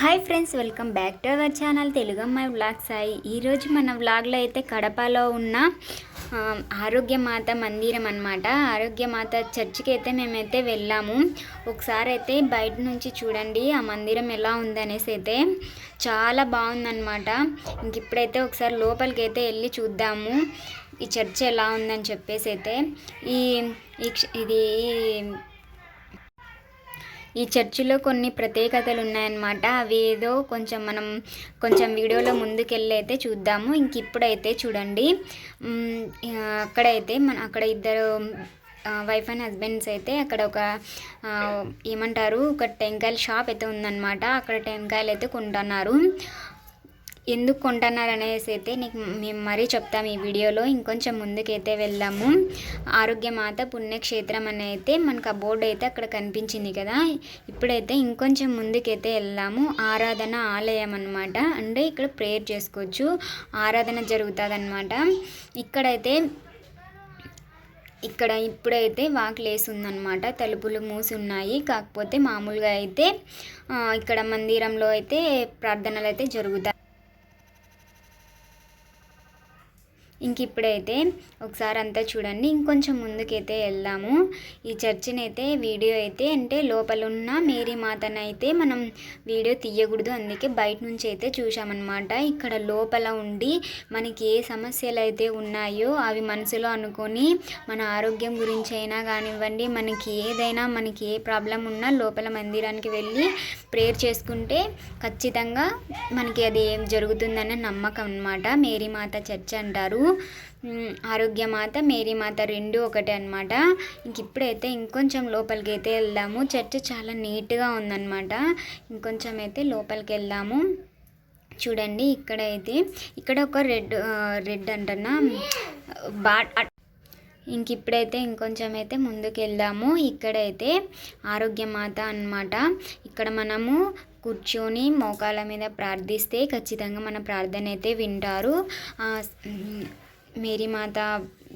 Hi friends welcome back to our channel Telugu అమ్మాయి vlog Sai. ఈరోజు మన వ్లాగ్లో అయితే కడపలో ఉన్న ఆరోగ్యమాత మందిరం అనమాట ఆరోగ్యమాత చర్చికి అయితే మేమైతే వెళ్ళాము. ఒకసారి అయితే బయట నుంచి చూడండి ఆ మందిరం ఎలా ఉందనేసి అయితే చాలా బాగుందనమాట ఇంక ఇప్పుడైతే ఒకసారి లోపలికి అయితే వెళ్ళి చూద్దాము ఈ చర్చ్ ఎలా ఉందని చెప్పేసి అయితే. ఈ ఇది ఈ చర్చిలో కొన్ని ప్రత్యేకతలు ఉన్నాయన్నమాట. అవి ఏదో కొంచెం మనం కొంచెం వీడియోలో ముందుకెళ్ళి అయితే చూద్దాము. ఇంక ఇప్పుడైతే చూడండి. అక్కడైతే మన అక్కడ ఇద్దరు వైఫ్ అండ్ హస్బెండ్స్ అయితే అక్కడ ఒక ఏమంటారు? ఒక టెంకాయల షాప్ అయితే ఉందన్నమాట. అక్కడ టెంకాయలు అయితే కొంటున్నారు. ఎందుకు కొంటున్నారు అనేసి అయితే నీకు మేము మరీ చెప్తాం ఈ వీడియోలో. ఇంకొంచెం ముందుకైతే వెళ్దాము. ఆరోగ్యమాత పుణ్యక్షేత్రం అని అయితే మనకు ఆ బోర్డు అయితే అక్కడ కనిపించింది కదా. ఇప్పుడైతే ఇంకొంచెం ముందుకైతే వెళ్దాము. ఆరాధన ఆలయం అనమాట అంటే ఇక్కడ ప్రేయర్ చేసుకోవచ్చు. ఆరాధన జరుగుతుంది అనమాట ఇక్కడైతే ఇక్కడ ఇప్పుడైతే వాకిలేసి ఉందన్నమాట తలుపులు మూసి ఉన్నాయి కాకపోతే మామూలుగా అయితే ఇక్కడ మందిరంలో అయితే ప్రార్థనలు అయితే జరుగుతాయి. ఇంక ఇప్పుడైతే ఒకసారి అంతా చూడండి ఇంకొంచెం ముందుకైతే వెళ్దాము. ఈ చర్చిని అయితే వీడియో అయితే అంటే లోపల ఉన్న మేరీ మాతనైతే మనం వీడియో తీయకూడదు అందుకే బయట నుంచి అయితే చూసామన్నమాట ఇక్కడ లోపల ఉండి మనకి ఏ సమస్యలు అయితే ఉన్నాయో అవి మనసులో అనుకొని మన ఆరోగ్యం గురించి అయినా కానివ్వండి మనకి ఏదైనా మనకి ఏ ప్రాబ్లం ఉన్నా లోపల మందిరానికి వెళ్ళి ప్రేయర్ చేసుకుంటే ఖచ్చితంగా మనకి అది ఏం జరుగుతుందనే నమ్మకం అన్నమాట. మేరీ మాత చర్చ్ అంటారు. ఆరోగ్యమాత మేరీ మాత రెండు ఒకటే అనమాట ఇంక ఇప్పుడైతే ఇంకొంచెం లోపలికి అయితే వెళ్దాము. చర్చ్ చాలా నీట్గా ఉందన్నమాట. ఇంకొంచెం అయితే లోపలికి వెళ్దాము. చూడండి ఇక్కడైతే ఇక్కడ ఒక రెడ్ రెడ్ అంటన్నా బా ఇంక ఇప్పుడైతే ఇంకొంచెం అయితే ముందుకు వెళ్దాము ఇక్కడైతే ఆరోగ్యమాత అన్నమాట. ఇక్కడ మనము కూర్చొని మోకాళ్ళ మీద ప్రార్థిస్తే ఖచ్చితంగా మన ప్రార్థన అయితే వింటారు. మేరీమాత మేరీ మాత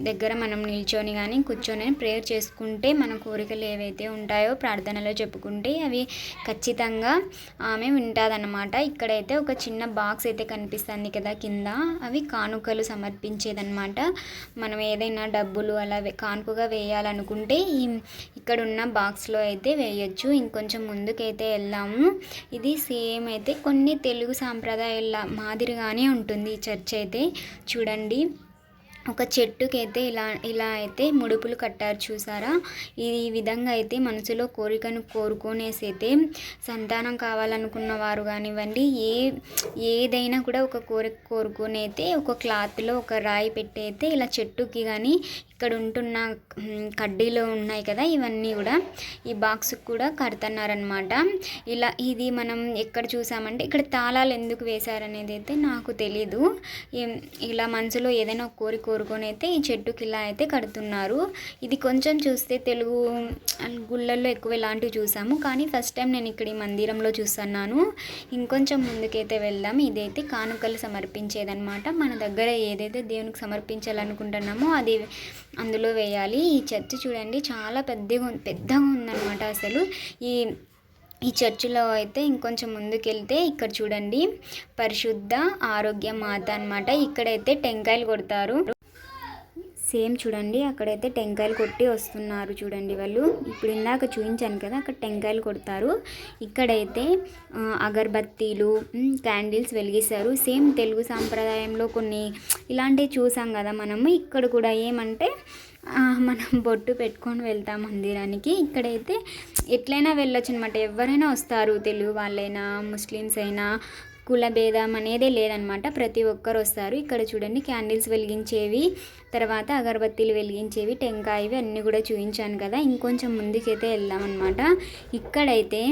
దగ్గర మనం నిల్చొని కానీ కూర్చొని ప్రేయర్ చేసుకుంటే మన కోరికలు ఏవైతే ఉంటాయో ప్రార్థనలో చెప్పుకుంటే అవి ఖచ్చితంగా ఆమె వింటాదన్నమాట. ఇక్కడైతే ఒక చిన్న బాక్స్ అయితే కనిపిస్తుంది కదా కింద. అవి కానుకలు సమర్పించేదన్నమాట. మనం ఏదైనా డబ్బులు అలా కానుకగా వేయాలనుకుంటే ఈ ఇక్కడ ఉన్న బాక్స్లో అయితే వేయొచ్చు. ఇంకొంచెం ముందుకైతే వెళ్దాము. ఇది సేమ్ అయితే కొన్ని తెలుగు సాంప్రదాయాల మాదిరిగానే ఉంటుంది ఈ చర్చ్ అయితే. చూడండి. ఒక చెట్టుకి అయితే ఇలా ఇలా అయితే ముడుపులు కట్టారు చూసారా? ఈ విధంగా అయితే మనసులో కోరికను కోరుకునేసి అయితే సంతానం కావాలనుకున్న వారు కానివ్వండి ఏ ఏదైనా కూడా ఒక కోరిక కోరుకుని అయితే ఒక క్లాత్లో ఒక రాయి పెట్టి అయితే ఇలా చెట్టుకి కానీ ఇక్కడ ఉంటున్న కడ్డీలో కడ్డీలు ఉన్నాయి కదా ఇవన్నీ కూడా ఈ బాక్స్కి కూడా కడుతున్నారనమాట ఇలా ఇది మనం ఎక్కడ చూసామంటే ఇక్కడ తాళాలు ఎందుకు వేశారనేది అయితే నాకు తెలీదు. ఇలా మనసులో ఏదైనా కోరిక కోరుకొని అయితే ఈ చెట్టుకి ఇలా అయితే కడుతున్నారు. ఇది కొంచెం చూస్తే తెలుగు గుళ్ళల్లో ఎక్కువ ఇలాంటివి చూసాము. కానీ ఫస్ట్ టైం నేను ఇక్కడ ఈ మందిరంలో చూస్తున్నాను. ఇంకొంచెం ముందుకైతే వెళ్దాం. ఇదైతే కానుకలు సమర్పించేదనమాట మన దగ్గర ఏదైతే దేవునికి సమర్పించాలనుకుంటున్నామో అది అందులో వేయాలి. ఈ చర్చి చూడండి చాలా పెద్దగా పెద్దగా ఉందన్నమాట అసలు. ఈ ఈ చర్చిలో అయితే ఇంకొంచెం ముందుకెళ్తే ఇక్కడ చూడండి పరిశుద్ధ ఆరోగ్య మాత అన్నమాట. ఇక్కడైతే టెంకాయలు కొడతారు. సేమ్ చూడండి అక్కడైతే టెంకాయలు కొట్టి వస్తున్నారు చూడండి వాళ్ళు. ఇప్పుడు ఇందాక చూపించాను కదా అక్కడ టెంకాయలు కొడతారు. ఇక్కడైతే అగర్బత్తీలు అగరబత్తీలు క్యాండిల్స్ వెలిగిస్తారు సేమ్ తెలుగు సాంప్రదాయంలో కొన్ని ఇలాంటివి చూసాం కదా మనము. ఇక్కడ కూడా ఏమంటే మనం బొట్టు పెట్టుకొని వెళ్తాం మందిరానికి. ఇక్కడైతే ఎట్లయినా వెళ్ళొచ్చు అనమాట ఎవరైనా వస్తారు తెలుగు వాళ్ళైనా ముస్లిమ్స్ అయినా కుల భేదం అనేదే లేదనమాట ప్రతి ఒక్కరు వస్తారు. ఇక్కడ చూడండి క్యాండిల్స్ వెలిగించేవి తర్వాత అగరబత్తీలు వెలిగించేవి టెంకాయవి అన్నీ కూడా చూపించాను కదా. ఇంకొంచెం ముందుకైతే వెళ్దామన్నమాట. ఇక్కడైతే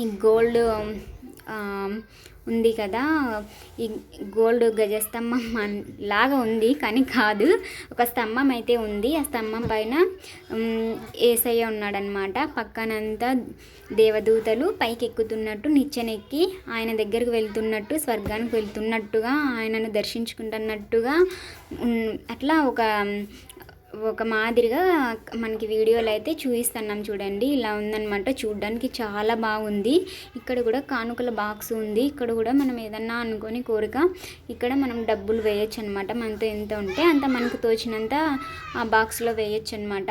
ఈ గోల్డ్ ఉంది కదా. ఈ గోల్డ్ గజస్తంభం లాగా ఉంది కానీ కాదు. ఒక స్తంభం అయితే ఉంది. ఆ స్తంభం పైన ఏసయ్య ఉన్నాడనమాట పక్కనంతా దేవదూతలు పైకి ఎక్కుతున్నట్టు నిచ్చెనెక్కి ఆయన దగ్గరకు వెళ్తున్నట్టు స్వర్గానికి వెళ్తున్నట్టుగా ఆయనను దర్శించుకుంటున్నట్టుగా అట్లా ఒక ఒక మాదిరిగా మనకి వీడియోలు అయితే చూపిస్తున్నాం చూడండి. ఇలా ఉందన్నమాట. చూడడానికి చాలా బాగుంది. ఇక్కడ కూడా కానుకల బాక్స్ ఉంది. ఇక్కడ కూడా మనం ఏదన్నా అనుకొని కోరిక ఇక్కడ మనం డబ్బులు వేయొచ్చు అనమాట మనతో ఎంత ఉంటే అంత మనకు తోచినంత ఆ బాక్స్లో వేయొచ్చు అనమాట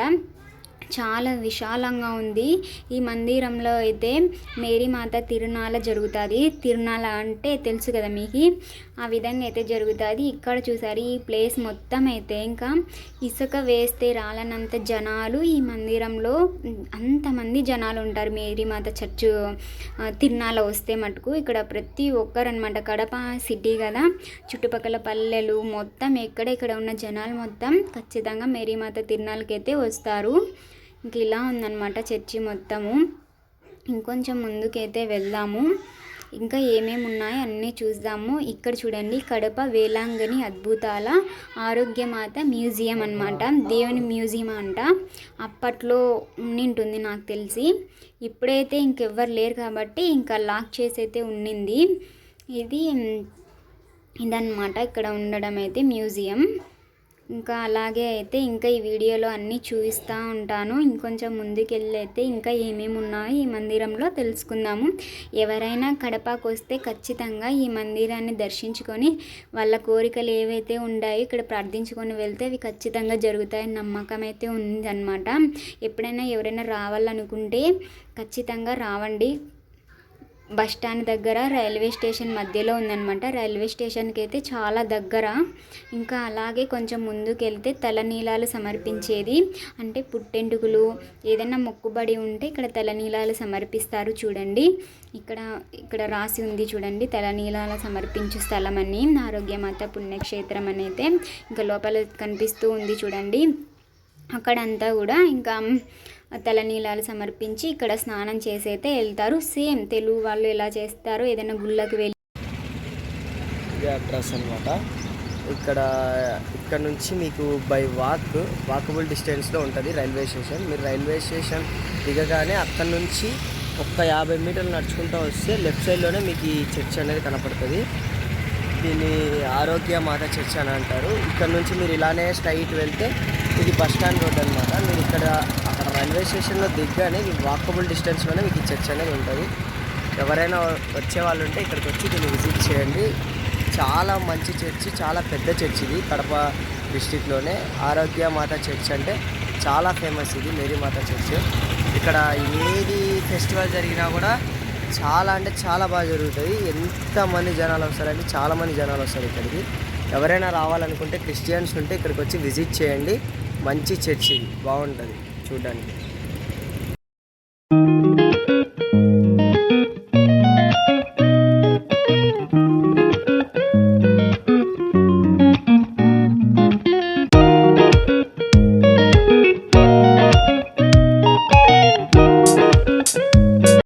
చాలా విశాలంగా ఉంది. ఈ మందిరంలో అయితే మేరీమాత తిరునాళ జరుగుతుంది. తిరునాళ అంటే తెలుసు కదా మీకు? ఆ విధంగా అయితే జరుగుతుంది. ఇక్కడ చూసారు ఈ ప్లేస్ మొత్తం అయితే ఇంకా ఇసుక వేస్తే రాలనంత జనాలు ఈ మందిరంలో అంతమంది జనాలు ఉంటారు. మేరీమాత చర్చ్ ఆ, తిరునాళ వస్తే మటుకు ఇక్కడ ప్రతి ఒక్కరు అనమాట కడప సిటీ కదా. చుట్టుపక్కల పల్లెలు మొత్తం ఎక్కడెక్కడ ఉన్న జనాలు మొత్తం ఖచ్చితంగా మేరీమాత తిరునాళ్ళకి అయితే వస్తారు. ఇంక ఇలా ఉందన్నమాట చర్చి మొత్తము. ఇంకొంచెం ముందుకైతే వెళ్దాము. ఇంకా ఏమేమి ఉన్నాయో అన్నీ చూద్దాము. ఇక్కడ చూడండి కడప వేలాంగని అద్భుతాల ఆరోగ్యమాత మ్యూజియం అన్నమాట. దేవుని మ్యూజియం అంట. అప్పట్లో ఉండింటుంది నాకు తెలిసి. ఇప్పుడైతే ఇంకెవ్వరు లేరు కాబట్టి ఇంకా లాక్ చేసి అయితే ఉండింది ఇది ఇదన్నమాట. ఇక్కడ ఉండడం అయితే మ్యూజియం. ఇంకా అలాగే అయితే ఇంకా ఈ వీడియోలో అన్నీ చూపిస్తూ ఉంటాను. ఇంకొంచెం ముందుకెళ్ళి అయితే ఇంకా ఏమేమి ఉన్నాయో ఈ మందిరంలో తెలుసుకుందాము. ఎవరైనా కడపకు వస్తే ఖచ్చితంగా ఈ మందిరాన్ని దర్శించుకొని వాళ్ళ కోరికలు ఏవైతే ఉన్నాయో ఇక్కడ ప్రార్థించుకొని వెళ్తే అవి ఖచ్చితంగా జరుగుతాయని నమ్మకం అయితే ఉందన్నమాట. ఎప్పుడైనా ఎవరైనా రావాలనుకుంటే ఖచ్చితంగా రావండి. బస్ స్టాండ్ దగ్గర రైల్వే స్టేషన్ మధ్యలో ఉందన్నమాట. రైల్వే స్టేషన్కి అయితే చాలా దగ్గర. ఇంకా అలాగే కొంచెం ముందుకు వెళ్తే తలనీలాలు సమర్పించేది. అంటే పుట్టెంటుకులు ఏదైనా మొక్కుబడి ఉంటే ఇక్కడ తలనీలాలు సమర్పిస్తారు చూడండి. ఇక్కడ ఇక్కడ రాసి ఉంది చూడండి తలనీలాల సమర్పించు స్థలం అని. ఆరోగ్యమాత పుణ్యక్షేత్రం అని అయితే ఇంకా లోపల కనిపిస్తూ ఉంది చూడండి. అక్కడంతా కూడా ఇంకా తలనీలాలు సమర్పించి ఇక్కడ స్నానం చేసి అయితే వెళ్తారు. సేమ్ తెలుగు వాళ్ళు ఎలా చేస్తారో ఏదైనా గుళ్ళకి వెళ్ళి అడ్రస్ అనమాట ఇక్కడ ఇక్కడ నుంచి మీకు బై వాక్ వాకబుల్ డిస్టెన్స్లో ఉంటుంది రైల్వే స్టేషన్. మీరు రైల్వే స్టేషన్ దిగగానే అక్కడ నుంచి ఒక్క యాభై మీటర్లు నడుచుకుంటూ వస్తే లెఫ్ట్ సైడ్లోనే మీకు ఈ చర్చ్ అనేది కనపడుతుంది. దీన్ని ఆరోగ్య మాత చర్చ్ అని అంటారు. ఇక్కడ నుంచి మీరు ఇలానే స్ట్రైట్ వెళ్తే ఇది బస్ స్టాండ్ రోడ్ అనమాట మీరు ఇక్కడ రైల్వే స్టేషన్లో దిగ్గానే మీకు వాకబుల్ డిస్టెన్స్లోనే మీకు ఈ చర్చ్ అనేది ఉంటుంది. ఎవరైనా వచ్చే వాళ్ళు ఉంటే ఇక్కడికి వచ్చి దీన్ని విజిట్ చేయండి. చాలా మంచి చర్చి చాలా పెద్ద చర్చ్ ఇది కడప డిస్టిక్లోనే. ఆరోగ్య మాత చర్చ్ అంటే చాలా ఫేమస్ ఇది మేరీ మాత చర్చ్. ఇక్కడ ఏది ఫెస్టివల్ జరిగినా కూడా చాలా అంటే చాలా బాగా జరుగుతుంది. ఎంతమంది జనాలు వస్తారంటే చాలామంది జనాలు వస్తారు ఇక్కడికి. ఎవరైనా రావాలనుకుంటే క్రిస్టియన్స్ ఉంటే ఇక్కడికి వచ్చి విజిట్ చేయండి. మంచి చర్చ్ ఇది బాగుంటుంది. చూడడానికి.